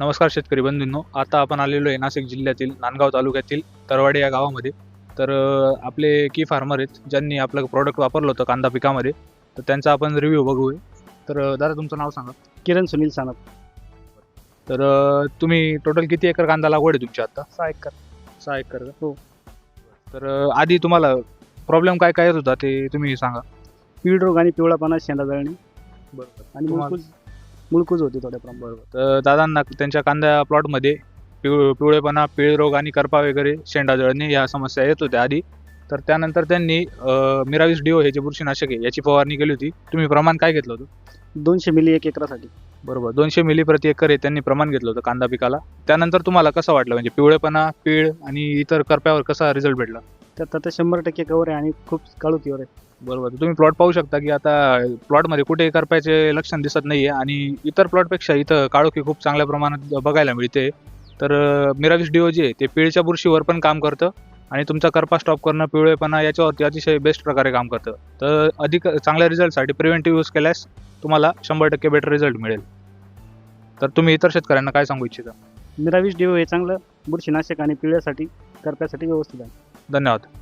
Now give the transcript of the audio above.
नमस्कार शेतकरी बंधूंनो आता आपण आलेलो आहे नाशिक जिल्ह्यातील नांदगाव तालुक्यातील तरवाडी या गावामध्ये. तर आपले की फार्मर आहेत ज्यांनी आपलं प्रोडक्ट वापरलं होतं कांदा पिकामध्ये. तर त्यांचा आपण रिव्ह्यू बघूया. तर दादा तुमचं नाव सांगा. किरण सुनील सानप. तर तुम्ही टोटल किती एकर कांदा लागवड आहे तुमची आता? सहा एकर. सहा एकर का? हो. तर आधी तुम्हाला प्रॉब्लेम काय काय येत होता ते तुम्ही सांगा. पीड रोग आणि पिवळापणा शेंडा जळणी. बरोबर. आणि तुम्हाला- मुळकूज होती थोड्या प्रमाणात तर दादांना त्यांच्या कांदा प्लॉटमध्ये पिव पिवळेपणा पिळ रोग आणि करपा वगैरे शेंडा जळणे या समस्या येत होत्या आधी. तर त्यानंतर त्यांनी मिराविस डिओ हे जे बुरशीनाशक आहे याची फवारणी केली होती. तुम्ही प्रमाण काय घेतलं होतं? दोनशे मिली एक एकरासाठी. बरोबर. दोनशे मिली प्रति एकर हे त्यांनी प्रमाण घेतलं होतं कांदा पिकाला. त्यानंतर तुम्हाला कसं वाटलं? म्हणजे पिवळेपणा पीळ आणि इतर करप्यावर कसा रिझल्ट भेटला? त्यात आता शंभर टक्के कवर आहे आणि खूप काळुतीवर आहे. बरोबर. तुम्ही प्लॉट पाहू शकता की आता प्लॉटमध्ये कुठेही करप्याचे लक्षण दिसत नाहीये आणि इतर प्लॉटपेक्षा इथं काळोखी खूप चांगल्या प्रमाणात बघायला मिळते. तर मिराविस डिओ जे आहे ते पिळच्या बुरशीवर पण काम करतं आणि तुमचा करपा स्टॉप करणं पिवळेपणा याच्यावरती अतिशय बेस्ट प्रकारे काम करतं. तर अधिक चांगल्या रिझल्टसाठी प्रिव्हेंटिव्ह यूज केल्यास तुम्हाला शंभर टक्के बेटर रिझल्ट मिळेल. तर तुम्ही इतर शेतकऱ्यांना काय सांगू इच्छिता? मिराविश डिओ हे चांगलं बुरशीनाशक आणि पिवळ्यासाठी करप्यासाठी व्यवस्थित आहे. धन्यवाद.